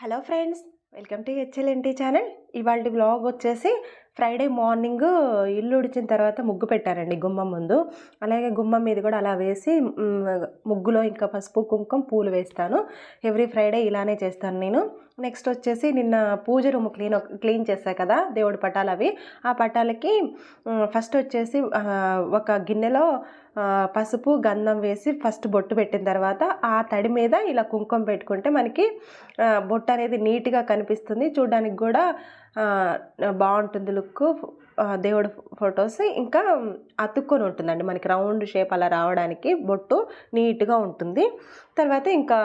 Hello friends welcome to HLNT channel. ఇవాళ blog వచ్చేసి Friday morning ఇల్లు ఉడిచిన తర్వాత ముగ్గు పెట్టారండి గుమ్మం ముందు. అలాగే గుమ్మం మీద కూడా అలా వేసి ముగ్గులో ఇంకా పసుపు కుంకుమ పూలు వేస్తాను. ఎవ్రీ ఫ్రైడే ఇలానే చేస్తాను నేను. నెక్స్ట్ వచ్చేసి నిన్న పూజ రూమ్ క్లీన్ క్లీన్ చేశా కదా దేవుడి పటాలు అవి. ఆ పటాలకి ఫస్ట్ వచ్చేసి ఒక గిన్నెలో పసుపు గంధం వేసి ఫస్ట్ బొట్టు పెట్టిన తర్వాత ఆ తడి మీద ఇలా కుంకుమ పెట్టుకుంటే మనకి బొట్టు అనేది నీట్గా కనిపిస్తుంది. చూడడానికి కూడా బాగుంటుంది లుక్. దేవుడు ఫొటోస్ ఇంకా అతుక్కొని ఉంటుందండి మనకి. రౌండ్ షేప్ అలా రావడానికి బొట్టు నీట్గా ఉంటుంది. తర్వాత ఇంకా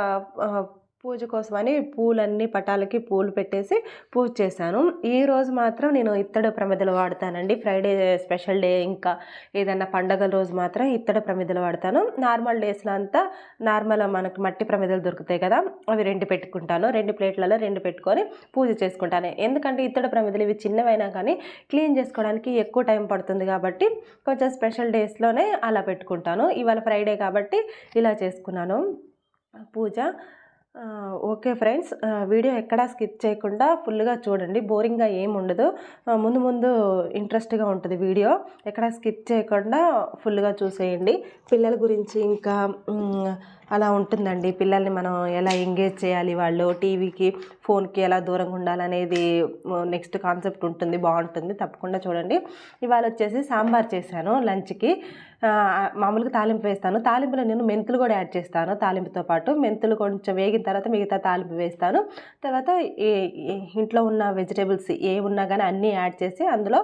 పూజ కోసమని పూలన్నీ పటాలకి పూలు పెట్టేసి పూజ చేశాను. ఈ రోజు మాత్రం నేను ఇత్తడి ప్రమిదలు వాడతానండి. ఫ్రైడే స్పెషల్ డే ఇంకా ఏదైనా పండగల రోజు మాత్రం ఇత్తడి ప్రమిదలు వాడతాను. నార్మల్ డేస్లో అంతా నార్మల్ మనకి మట్టి ప్రమిదలు దొరుకుతాయి కదా అవి రెండు పెట్టుకుంటాను. రెండు ప్లేట్లలో రెండు పెట్టుకొని పూజ చేసుకుంటాను. ఎందుకంటే ఇత్తడి ప్రమిదలు ఇవి చిన్నవైనా కానీ క్లీన్ చేసుకోవడానికి ఎక్కువ టైం పడుతుంది కాబట్టి కొంచెం స్పెషల్ డేస్లోనే అలా పెట్టుకుంటాను. ఇవాళ ఫ్రైడే కాబట్టి ఇలా చేసుకున్నాను. Puja okay friends. వీడియో ఎక్కడా స్కిప్ చేయకుండా ఫుల్గా చూడండి. బోరింగ్గా ఏం ఉండదు. ముందు ముందు ఇంట్రెస్ట్గా ఉంటుంది వీడియో. ఎక్కడా స్కిప్ చేయకుండా ఫుల్గా చూసేయండి. పిల్లల గురించి ఇంకా అలా ఉంటుందండి. పిల్లల్ని మనం ఎలా ఎంగేజ్ చేయాలి వాళ్ళు? టీవీకి ఫోన్కి ఎలా దూరంగా ఉండాలనేది నెక్స్ట్ కాన్సెప్ట్ ఉంటుంది. బాగుంటుంది. తప్పకుండా చూడండి. ఇవాళ వచ్చేసి సాంబార్ చేశాను లంచ్కి. మామూలుగా తాలింపు వేస్తాను. తాలింపులో నేను మెంతులు కూడా యాడ్ చేస్తాను తాలింపుతో పాటు. మెంతులు కొంచెం వేగిన తర్వాత మిగతా తాలింపు వేస్తాను. తర్వాత ఇంట్లో ఉన్న వెజిటేబుల్స్ ఏ ఉన్నా కానీ అన్నీ యాడ్ చేసి అందులో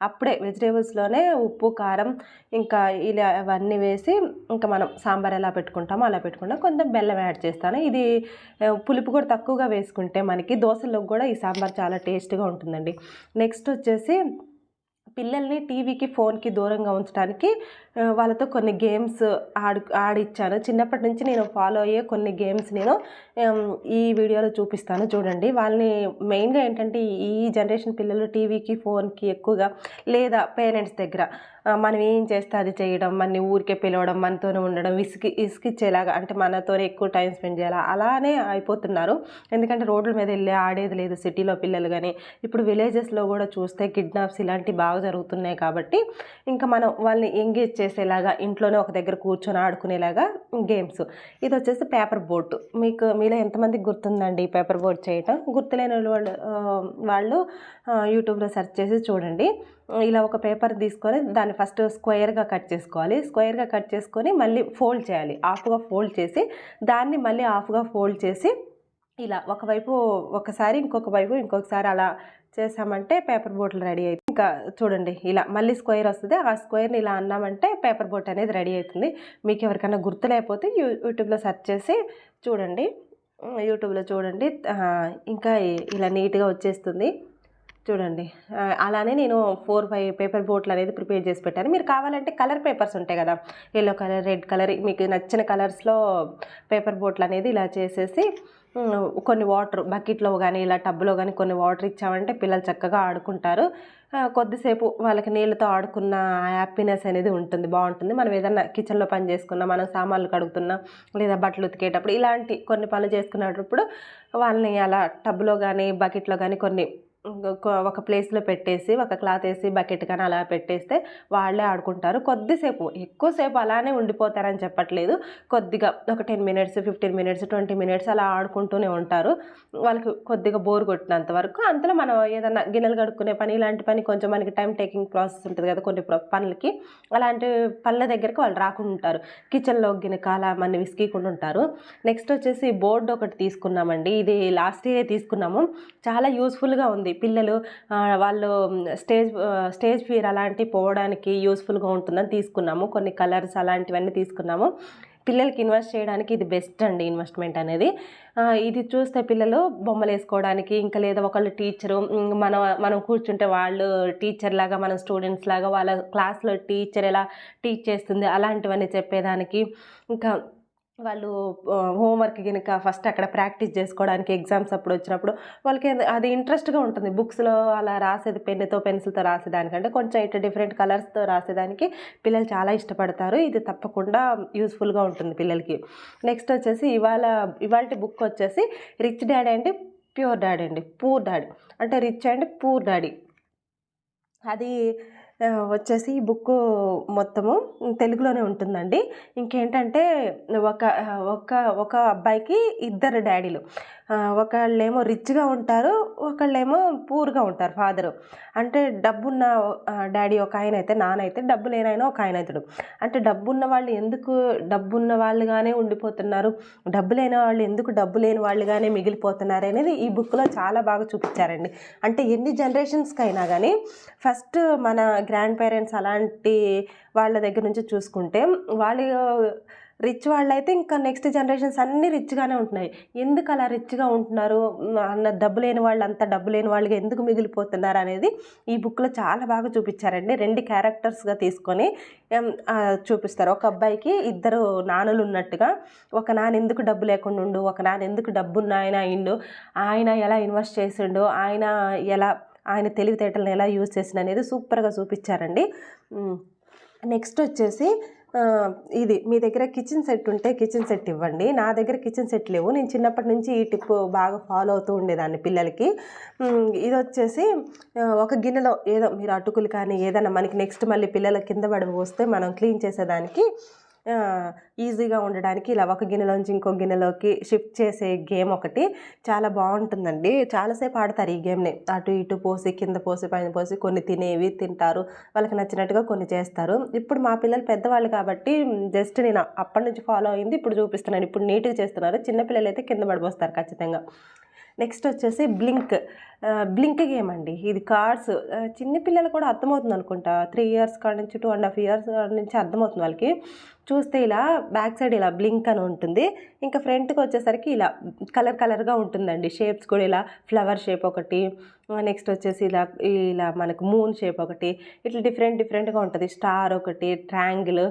అప్పుడే వెజిటేబుల్స్లోనే ఉప్పు కారం ఇంకా ఇలా అవన్నీ వేసి ఇంకా మనం సాంబార్ ఎలా పెట్టుకుంటామో అలా పెట్టుకుంటాం. కొంచెం బెల్లం యాడ్ చేస్తాను. ఇది పులుపు కూడా తక్కువగా వేసుకుంటే మనకి దోశలోకి కూడా ఈ సాంబార్ చాలా టేస్ట్గా ఉంటుందండి. నెక్స్ట్ వచ్చేసి పిల్లల్ని టీవీకి ఫోన్కి దూరంగా ఉంచడానికి వాళ్ళతో కొన్ని గేమ్స్ ఆడు ఆడిచ్చాను. చిన్నప్పటి నుంచి నేను ఫాలో అయ్యే కొన్ని గేమ్స్ నేను ఈ వీడియోలో చూపిస్తాను. చూడండి. వాళ్ళని మెయిన్గా ఏంటంటే ఈ జనరేషన్ పిల్లలు టీవీకి ఫోన్కి ఎక్కువగా లేదా పేరెంట్స్ దగ్గర మనం ఏం చేస్తే అది చేయడం మన ఊరికే పిలవడం మనతోనే ఉండడం విసిగి ఇసుకిచ్చేలాగా అంటే మనతోనే ఎక్కువ టైం స్పెండ్ చేయాలా? అలానే అయిపోతున్నారు. ఎందుకంటే రోడ్ల మీద వెళ్ళి ఆడేది లేదు సిటీలో పిల్లలు కానీ ఇప్పుడు విలేజెస్లో కూడా చూస్తే కిడ్నాప్స్ ఇలాంటివి బాగా జరుగుతున్నాయి కాబట్టి ఇంకా మనం వాళ్ళని ఎంగేజ్ చేసేలాగా ఇంట్లోనే ఒక దగ్గర కూర్చొని ఆడుకునేలాగా గేమ్స్ ఇది వచ్చేసి పేపర్ బోట్ మీకు మీలో ఎంతమందికి గుర్తుందండి ఈ పేపర్ బోట్ చేయటం? గుర్తులేని వాళ్ళు వాళ్ళు యూట్యూబ్లో సెర్చ్ చేసి చూడండి. ఇలా ఒక పేపర్ తీసుకొని దాన్ని ఫస్ట్ స్క్వేర్గా కట్ చేసుకోవాలి. స్క్వేర్గా కట్ చేసుకొని మళ్ళీ ఫోల్డ్ చేయాలి. హాఫ్గా ఫోల్డ్ చేసి దాన్ని మళ్ళీ హాఫ్గా ఫోల్డ్ చేసి ఇలా ఒకవైపు ఒకసారి ఇంకొక వైపు ఇంకొకసారి అలా చేసామంటే పేపర్ బోట్లు రెడీ అవుతుంది ఇంకా చూడండి ఇలా మళ్ళీ స్క్వేర్ వస్తుంది. ఆ స్క్వేర్ని ఇలా అన్నామంటే పేపర్ బోట్ అనేది రెడీ అవుతుంది మీకు ఎవరికైనా గుర్తులేకపోతే యూ యూట్యూబ్లో సెర్చ్ చేసి చూడండి. యూట్యూబ్లో చూడండి. ఇంకా ఇలా నీట్గా వచ్చేస్తుంది. చూడండి. అలానే నేను ఫోర్ ఫైవ్ పేపర్ బోట్లు అనేది ప్రిపేర్ చేసి పెట్టాను. మీరు కావాలంటే కలర్ పేపర్స్ ఉంటాయి కదా. ఎల్లో కలర్ రెడ్ కలర్ మీకు నచ్చిన కలర్స్లో పేపర్ బోట్లు అనేది ఇలా చేసేసి కొన్ని వాటర్ బకెట్లో కానీ ఇలా టబ్లో కానీ కొన్ని వాటర్ ఇచ్చామంటే పిల్లలు చక్కగా ఆడుకుంటారు. కొద్దిసేపు వాళ్ళకి నీళ్ళతో ఆడుకున్న హ్యాపీనెస్ అనేది ఉంటుంది బాగుంటుంది. మనం ఏదన్నా కిచెన్లో పని చేసుకున్నా మనం సామాన్లు కడుగుతున్నా లేదా బట్టలు ఉతికేటప్పుడు ఇలాంటి కొన్ని పనులు చేసుకునేటప్పుడు వాళ్ళని అలా టబ్లో కానీ బకెట్లో కానీ కొన్ని ఒక- ప్లేస్లో పెట్టేసి ఒక క్లాత్ వేసి బకెట్ కానీ అలా పెట్టేస్తే వాళ్ళే ఆడుకుంటారు. కొద్దిసేపు ఎక్కువసేపు అలానే ఉండిపోతారని చెప్పట్లేదు. కొద్దిగా ఒక ten minutes fifteen minutes twenty minutes అలా ఆడుకుంటూనే ఉంటారు. వాళ్ళకి కొద్దిగా బోర్ కొట్టినంత వరకు అంతలో మనం ఏదన్నా గిన్నెలు కడుక్కునే పని ఇలాంటి పని కొంచెం మనకి టైం టేకింగ్ ప్రాసెస్ ఉంటుంది కదా కొన్ని పనులకి. అలాంటి పనుల దగ్గరికి వాళ్ళు రాకుండా ఉంటారు. కిచెన్లో గినక అలా మన విసికీకుండా ఉంటారు. నెక్స్ట్ వచ్చేసి బోర్డు ఒకటి తీసుకున్నామండి. ఇది లాస్ట్ ఇయర్ తీసుకున్నాము. చాలా యూస్ఫుల్గా ఉంది. పిల్లలు వాళ్ళు స్టేజ్ స్టేజ్ ఫియర్ అలాంటివి పోవడానికి యూస్ఫుల్గా ఉంటుందని తీసుకున్నాము. కొన్ని కలర్స్ అలాంటివన్నీ తీసుకున్నాము. పిల్లలకి ఇన్వెస్ట్ చేయడానికి ఇది బెస్ట్ అండి ఇన్వెస్ట్మెంట్ అనేది. ఇది చూస్తే పిల్లలు బొమ్మలు వేసుకోవడానికి ఇంకా లేదా ఒకళ్ళు టీచరు మనం మనం కూర్చుంటే వాళ్ళు టీచర్ లాగా మనం స్టూడెంట్స్ లాగా వాళ్ళ క్లాస్లో టీచర్ ఎలా టీచ్ చేస్తుంది అలాంటివన్నీ చెప్పేదానికి ఇంకా వాళ్ళు హోంవర్క్ కనుక ఫస్ట్ అక్కడ ప్రాక్టీస్ చేసుకోవడానికి ఎగ్జామ్స్ అప్పుడు వచ్చినప్పుడు వాళ్ళకి అది- ఇంట్రెస్ట్గా ఉంటుంది. బుక్స్లో అలా రాసేది పెన్నుతో పెన్సిల్తో రాసేదానికంటే కొంచెం ఇటు డిఫరెంట్ కలర్స్తో రాసేదానికి పిల్లలు చాలా ఇష్టపడతారు. ఇది తప్పకుండా యూస్ఫుల్గా ఉంటుంది పిల్లలకి. నెక్స్ట్ వచ్చేసి ఇవాళ ఇవాళ బుక్ వచ్చేసి రిచ్ డాడీ అండి ప్యూర్ డాడీ అండి. పూర్ డాడీ అంటే రిచ్ అండ్ పూర్ డాడీ అది వచ్చేసి ఈ బుక్ మొత్తము తెలుగులోనే ఉంటుందండి. ఇంకేంటంటే ఒక ఒక ఒక అబ్బాయికి ఇద్దరు డాడీలు. ఒకళ్ళేమో రిచ్గా ఉంటారు ఒకళ్ళేమో పూర్గా ఉంటారు ఫాదరు. అంటే డబ్బున్న డాడీ ఒక ఆయన అయితే నానైతే డబ్బు లేనాయన ఒక ఆయన అవుతాడు అంటే డబ్బున్న వాళ్ళు ఎందుకు డబ్బున్న వాళ్ళుగానే ఉండిపోతున్నారు? డబ్బు లేని వాళ్ళు ఎందుకు డబ్బు లేని వాళ్ళుగానే మిగిలిపోతున్నారు అనేది ఈ బుక్లో చాలా బాగా చూపించారండి. అంటే ఎన్ని జనరేషన్స్కి అయినా కానీ ఫస్ట్ మన గ్రాండ్ పేరెంట్స్ అలాంటి వాళ్ళ దగ్గర నుంచి చూసుకుంటే వాళ్ళు రిచ్ వాళ్ళైతే ఇంకా నెక్స్ట్ జనరేషన్స్ అన్నీ రిచ్గానే ఉంటున్నాయి. ఎందుకు అలా రిచ్గా ఉంటున్నారు? అన్న డబ్బు లేని వాళ్ళు అంత డబ్బు లేని వాళ్ళకి ఎందుకు మిగిలిపోతున్నారు అనేది ఈ బుక్లో చాలా బాగా చూపించారండి. రెండు క్యారెక్టర్స్గా తీసుకొని చూపిస్తారు. ఒక అబ్బాయికి ఇద్దరు నాన్నలు ఉన్నట్టుగా ఒక నాన్న ఎందుకు డబ్బు లేకుండా ఉండు ఒక నాన్న ఎందుకు డబ్బున్న ఆయన అయిండు ఆయన ఎలా ఇన్వెస్ట్ చేసిండు ఆయన ఎలా ఆయన తెలివితేటలను ఎలా యూజ్ చేసిన అనేది సూపర్గా చూపించారండి నెక్స్ట్ వచ్చేసి ఇది మీ దగ్గర కిచెన్ సెట్ ఉంటే కిచెన్ సెట్ ఇవ్వండి. నా దగ్గర కిచెన్ సెట్ లేవు. నేను చిన్నప్పటి నుంచి ఈ టిప్ బాగా ఫాలో అవుతూ ఉండేదాన్ని పిల్లలకి. ఇది వచ్చేసి ఒక గిన్నెలో ఏదో మీరు అటుకులు కానీ ఏదైనా మనకి నెక్స్ట్ మళ్ళీ పిల్లల కింద పడి వస్తే మనం క్లీన్ చేసేదానికి ఈజీగా ఉండడానికి ఇలా ఒక గిన్నెలోంచి ఇంకో గిన్నెలోకి షిఫ్ట్ చేసే గేమ్ ఒకటి చాలా బాగుంటుందండి. చాలాసేపు ఆడతారు ఈ గేమ్ని. అటు ఇటు పోసి కింద పోసి పైన పోసి కొన్ని తినేవి తింటారు. వాళ్ళకి నచ్చినట్టుగా కొన్ని చేస్తారు. ఇప్పుడు మా పిల్లలు పెద్దవాళ్ళు కాబట్టి జస్ట్ నేను అప్పటి నుంచి ఫాలో అయింది ఇప్పుడు చూపిస్తున్నాను. ఇప్పుడు నీట్గా చేస్తున్నారు. చిన్నపిల్లలు అయితే కింద పడిపోస్తారు ఖచ్చితంగా. నెక్స్ట్ వచ్చేసి బ్లింక్. బ్లింక్ గేమ్ అండి. ఇది కార్డ్స్. చిన్నపిల్లలు కూడా అర్థమవుతుంది అనుకుంటా. త్రీ ఇయర్స్ కాడ నుంచి టూ అండ్ హాఫ్ ఇయర్స్ నుంచి అర్థమవుతుంది వాళ్ళకి. చూస్తే ఇలా బ్యాక్ సైడ్ ఇలా బ్లింక్ అని ఉంటుంది. ఇంకా ఫ్రంట్కి వచ్చేసరికి ఇలా కలర్ కలర్గా ఉంటుందండి. షేప్స్ కూడా ఇలా ఫ్లవర్ షేప్ ఒకటి నెక్స్ట్ వచ్చేసి ఇలా ఇలా మనకు మూన్ షేప్ ఒకటి ఇట్లా డిఫరెంట్ డిఫరెంట్గా ఉంటుంది. స్టార్ ఒకటి ట్రాంగిల్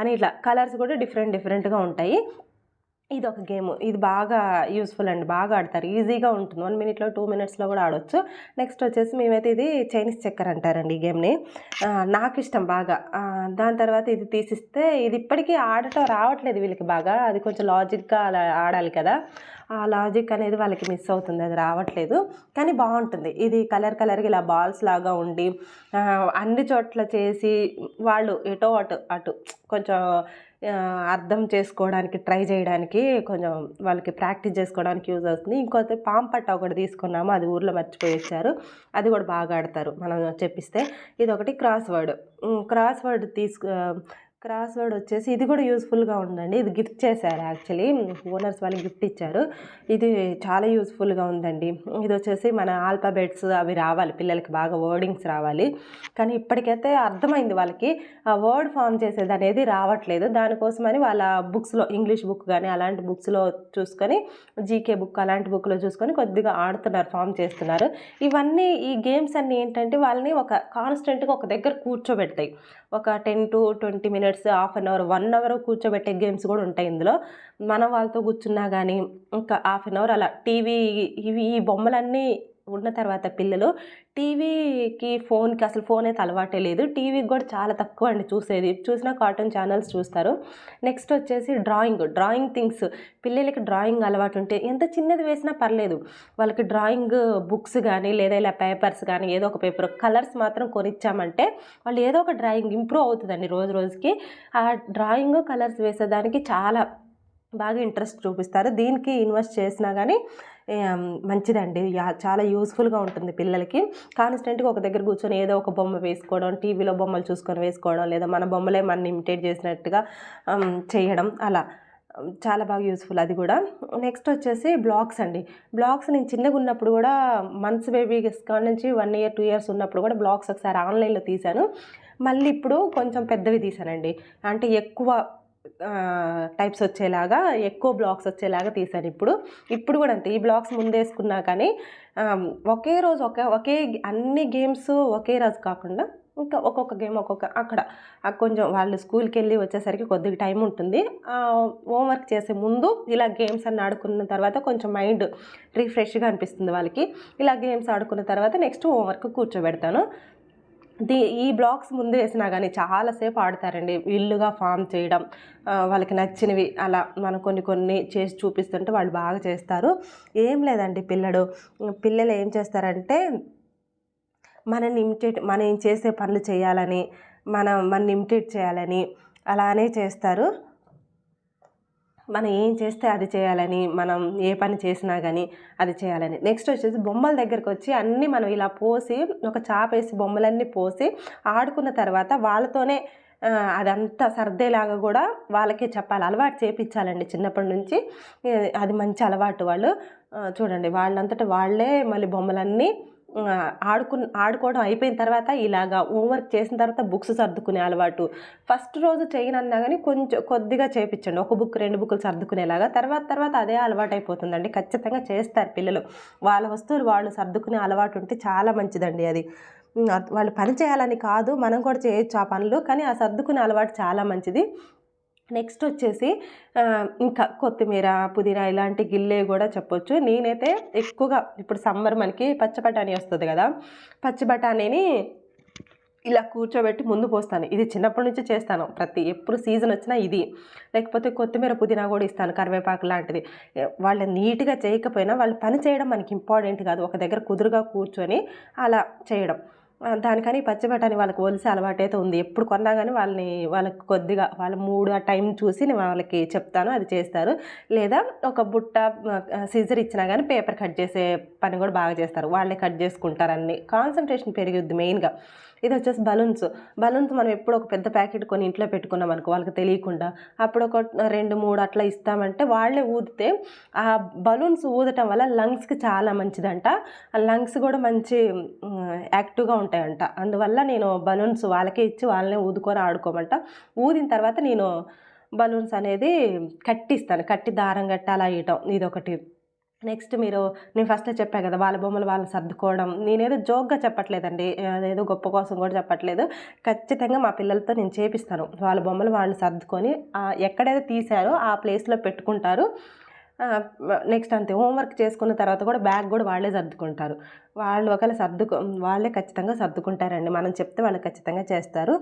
అని ఇట్లా కలర్స్ కూడా డిఫరెంట్ డిఫరెంట్గా ఉంటాయి. ఇది ఒక గేమ్. ఇది బాగా యూస్ఫుల్ అండి బాగా ఆడతారు. ఈజీగా ఉంటుంది. వన్ మినిట్లో టూ మినిట్స్లో కూడా ఆడొచ్చు. నెక్స్ట్ వచ్చేసి మేమైతే ఇది చైనీస్ చక్కర్ అంటారండి ఈ గేమ్ని. నాకు ఇష్టం బాగా. దాని తర్వాత ఇది తీసిస్తే ఇది ఇప్పటికీ ఆడటం రావట్లేదు వీళ్ళకి బాగా. అది కొంచెం లాజిక్గా అలా ఆడాలి కదా. ఆ లాజిక్ అనేది వాళ్ళకి మిస్ అవుతుంది. అది రావట్లేదు. కానీ బాగుంటుంది. ఇది కలర్ కలర్గా ఇలా బాల్స్ లాగా ఉండి అన్ని చోట్ల చేసి వాళ్ళు ఎటో అటు అటు కొంచెం అర్థం చేసుకోవడానికి ట్రై చేయడానికి కొంచెం వాళ్ళకి ప్రాక్టీస్ చేసుకోవడానికి యూజ్ అవుతుంది. ఇంకోతే పాంపట్ట ఒకటి తీసుకున్నాము అది ఊర్లో మర్చిపోయి వచ్చారు. అది కూడా బాగా ఆడతారు. మనం చెప్పిస్తే ఇది ఒకటి క్రాస్ వర్డ్ క్రాస్ వర్డ్ తీసుకు క్రాస్ వర్డ్ వచ్చేసి ఇది కూడా యూస్ఫుల్గా ఉందండి. ఇది గిఫ్ట్ చేశారు యాక్చువల్లీ ఓనర్స్ వాళ్ళు గిఫ్ట్ ఇచ్చారు. ఇది చాలా యూస్ఫుల్గా ఉందండి. ఇది వచ్చేసి మన ఆల్ఫాబెట్స్ అవి రావాలి. పిల్లలకి బాగా వర్డింగ్స్ రావాలి. కానీ ఇప్పటికైతే అర్థమైంది వాళ్ళకి. ఆ వర్డ్ ఫామ్ చేసేది అనేది రావట్లేదు. దానికోసమని వాళ్ళ బుక్స్లో ఇంగ్లీష్ బుక్ కానీ అలాంటి బుక్స్లో చూసుకొని జీకే బుక్ అలాంటి బుక్లో చూసుకొని కొద్దిగా ఆడుతున్నారు ఫామ్ చేస్తున్నారు. ఇవన్నీ ఈ గేమ్స్ అన్నీ ఏంటంటే వాళ్ళని ఒక కాన్స్టెంట్గా ఒక దగ్గర కూర్చోబెడతాయి. ఒక ten to twenty minutes half an hour one hour కూర్చోబెట్టే games కూడా ఉంటాయి ఇందులో. మనం వాళ్ళతో కూర్చున్నా కానీ ఇంకా హాఫ్ అన్ అవర్ అలా టీవీ ఇవి ఈ బొమ్మలన్నీ ఉన్న తర్వాత పిల్లలు టీవీకి ఫోన్కి అసలు ఫోన్ అయితే అలవాటే లేదు. టీవీకి కూడా చాలా తక్కువ అండి చూసేది. చూసినా కార్టూన్ ఛానల్స్ చూస్తారు. నెక్స్ట్ వచ్చేసి డ్రాయింగ్. Drawing things. పిల్లలకి డ్రాయింగ్ అలవాటు ఉంటే ఎంత చిన్నది వేసినా పర్లేదు. వాళ్ళకి డ్రాయింగ్ బుక్స్ కానీ లేదా ఇలా పేపర్స్ కానీ ఏదో ఒక పేపర్ కలర్స్ మాత్రం కొనిచ్చామంటే వాళ్ళు ఏదో ఒక డ్రాయింగ్ ఇంప్రూవ్ అవుతుందండి రోజు రోజుకి. ఆ డ్రాయింగ్ కలర్స్ వేసేదానికి చాలా బాగా ఇంట్రెస్ట్ చూపిస్తారు. దీనికి ఇన్వెస్ట్ చేసినా కానీ మంచిదండి. చాలా యూస్ఫుల్గా ఉంటుంది పిల్లలకి. కాన్స్టెంట్గా ఒక దగ్గర కూర్చొని ఏదో ఒక బొమ్మ వేసుకోవడం టీవీలో బొమ్మలు చూసుకొని వేసుకోవడం లేదా మన బొమ్మలే మన ఇమిటేట్ చేసినట్టుగా చేయడం అలా. చాలా బాగా యూస్ఫుల్ అది కూడా. నెక్స్ట్ వచ్చేసి బ్లాగ్స్ అండి. బ్లాగ్స్ నేను చిన్నగా ఉన్నప్పుడు కూడా మంత్స్ బేబీస్ కాడ నుంచి వన్ ఇయర్ టూ ఇయర్స్ ఉన్నప్పుడు కూడా బ్లాగ్స్ ఒకసారి ఆన్లైన్లో తీశాను. మళ్ళీ ఇప్పుడు కొంచెం పెద్దవి తీశానండి. అంటే ఎక్కువ టైప్స్ వచ్చేలాగా ఎక్కువ బ్లాక్స్ వచ్చేలాగా తీశాను ఇప్పుడు. ఇప్పుడు కూడా అంతే ఈ బ్లాక్స్ ముందేసుకున్నా కానీ ఒకే రోజు ఒకే ఒకే అన్ని గేమ్స్ ఒకే రోజు కాకుండా ఇంకా ఒక్కొక్క గేమ్ ఒక్కొక్క అక్కడ కొంచెం వాళ్ళు స్కూల్కి వెళ్ళి వచ్చేసరికి కొద్దిగా టైం ఉంటుంది. హోంవర్క్ చేసే ముందు ఇలా గేమ్స్ అన్ని ఆడుకున్న తర్వాత కొంచెం మైండ్ రిఫ్రెష్గా అనిపిస్తుంది వాళ్ళకి. ఇలా గేమ్స్ ఆడుకున్న తర్వాత నెక్స్ట్ హోంవర్క్ కూర్చోబెడతాను. దీ ఈ బ్లాగ్స్ ముందు వేసినా కానీ చాలాసేపు ఆడతారండి. ఇల్లుగా ఫామ్ చేయడం వాళ్ళకి నచ్చినవి అలా మనం కొన్ని కొన్ని చేసి చూపిస్తుంటే వాళ్ళు బాగా చేస్తారు. ఏం లేదండి పిల్లడు. పిల్లలు ఏం చేస్తారంటే మనని ఇమిటేట్ మనం చేసే పనులు చేయాలని మనం మన ఇమిటేట్ చేయాలని అలానే చేస్తారు. మనం ఏం చేస్తే అది చేయాలని మనం ఏ పని చేసినా కానీ అది చేయాలని. నెక్స్ట్ వచ్చేసి బొమ్మల దగ్గరికి వచ్చి అన్నీ మనం ఇలా పోసి ఒక చాప వేసి బొమ్మలన్నీ పోసి ఆడుకున్న తర్వాత వాళ్ళతోనే అదంతా సర్దేలాగా కూడా వాళ్ళకే చెప్పాలి. అలవాటు చేపించాలండి చిన్నప్పటి నుంచి. అది మంచి అలవాటు వాళ్ళు. చూడండి వాళ్ళంతటా వాళ్ళే మళ్ళీ బొమ్మలన్నీ ఆడుకు ఆడుకోవడం అయిపోయిన తర్వాత ఇలాగా హోంవర్క్ చేసిన తర్వాత బుక్స్ సర్దుకునే అలవాటు. ఫస్ట్ రోజు చేయను అన్నా కానీ కొంచెం కొద్దిగా చేపించండి ఒక బుక్ రెండు బుక్లు సర్దుకునేలాగా. తర్వాత తర్వాత అదే అలవాటు అయిపోతుందండి ఖచ్చితంగా చేస్తారు పిల్లలు. వాళ్ళ వస్తువులు వాళ్ళు సర్దుకునే అలవాటు ఉంటే చాలా మంచిదండి అది వాళ్ళు పని చేయాలని కాదు. మనం కూడా చేయొచ్చు ఆ పనులు. కానీ ఆ సర్దుకునే అలవాటు చాలా మంచిది. నెక్స్ట్ వచ్చేసి ఇంకా కొత్తిమీర పుదీనా ఇలాంటి గిల్లే కూడా చెప్పొచ్చు. నేనైతే ఎక్కువగా ఇప్పుడు సమ్మర్ మనకి పచ్చి బఠానీ వస్తుంది కదా పచ్చి బఠానీని ఇలా కూర్చోబెట్టి ముందు పోస్తాను. ఇది చిన్నప్పటి నుంచి చేస్తాను. ప్రతి ఎప్పుడు సీజన్ వచ్చినా ఇది. లేకపోతే కొత్తిమీర పుదీనా కూడా ఇస్తాను కరివేపాకు లాంటిది. వాళ్ళు నీట్గా చేయకపోయినా వాళ్ళు పని చేయడం మనకి ఇంపార్టెంట్ కాదు. ఒక దగ్గర కుదురుగా కూర్చొని అలా చేయడం. దానికని పచ్చి బఠానీ వాళ్ళకి ఒలిసే అలవాటైతే ఉంది. ఎప్పుడు కొన్నా కానీ వాళ్ళని వాళ్ళకి కొద్దిగా వాళ్ళ మూడు ఆ టైం చూసి నేను వాళ్ళకి చెప్తాను అది చేస్తారు. లేదా ఒక బుట్ట సీజర్ ఇచ్చినా కానీ పేపర్ కట్ చేసే పని కూడా బాగా చేస్తారు. వాళ్ళే కట్ చేసుకుంటారు అన్ని. కాన్సన్ట్రేషన్ పెరిగిద్ది మెయిన్గా. ఇది వచ్చేసి బలూన్స్. బలూన్స్ మనం ఎప్పుడు ఒక పెద్ద ప్యాకెట్ కొని ఇంట్లో పెట్టుకున్నాం అనుకో వాళ్ళకి తెలియకుండా. అప్పుడు ఒక రెండు మూడు అట్లా ఇస్తామంటే వాళ్ళే ఊదితే ఆ బలూన్స్ ఊదటం వల్ల లంగ్స్కి చాలా మంచిదంట. ఆ లంగ్స్ కూడా మంచి యాక్టివ్గా ఉంటాయంట. అందువల్ల నేను బలూన్స్ వాళ్ళకే ఇచ్చి వాళ్ళనే ఊదుకొని ఆడుకోమంట. ఊదిన తర్వాత నేను బలూన్స్ అనేది కట్టిస్తాను. కట్టి దారం కట్టాలా అలా ఇదొకటి. నెక్స్ట్ మీరు నేను ఫస్ట్ చెప్పాను కదా వాళ్ళ బొమ్మలు వాళ్ళు సర్దుకోవడం. నేనేదో జోక్గా చెప్పట్లేదండి. అదేదో గొప్ప కోసం కూడా చెప్పట్లేదు. ఖచ్చితంగా మా పిల్లలతో నేను చేపిస్తాను. వాళ్ళ బొమ్మలు వాళ్ళు సర్దుకొని ఎక్కడైతే తీశారో ఆ ప్లేస్లో పెట్టుకుంటారు. నెక్స్ట్ అంతే. హోంవర్క్ చేసుకున్న తర్వాత కూడా బ్యాగ్ కూడా వాళ్ళే సర్దుకుంటారు. వాళ్ళు ఒకవేళ సర్దుకో వాళ్ళే ఖచ్చితంగా సర్దుకుంటారండి. మనం చెప్తే వాళ్ళు ఖచ్చితంగా చేస్తారు.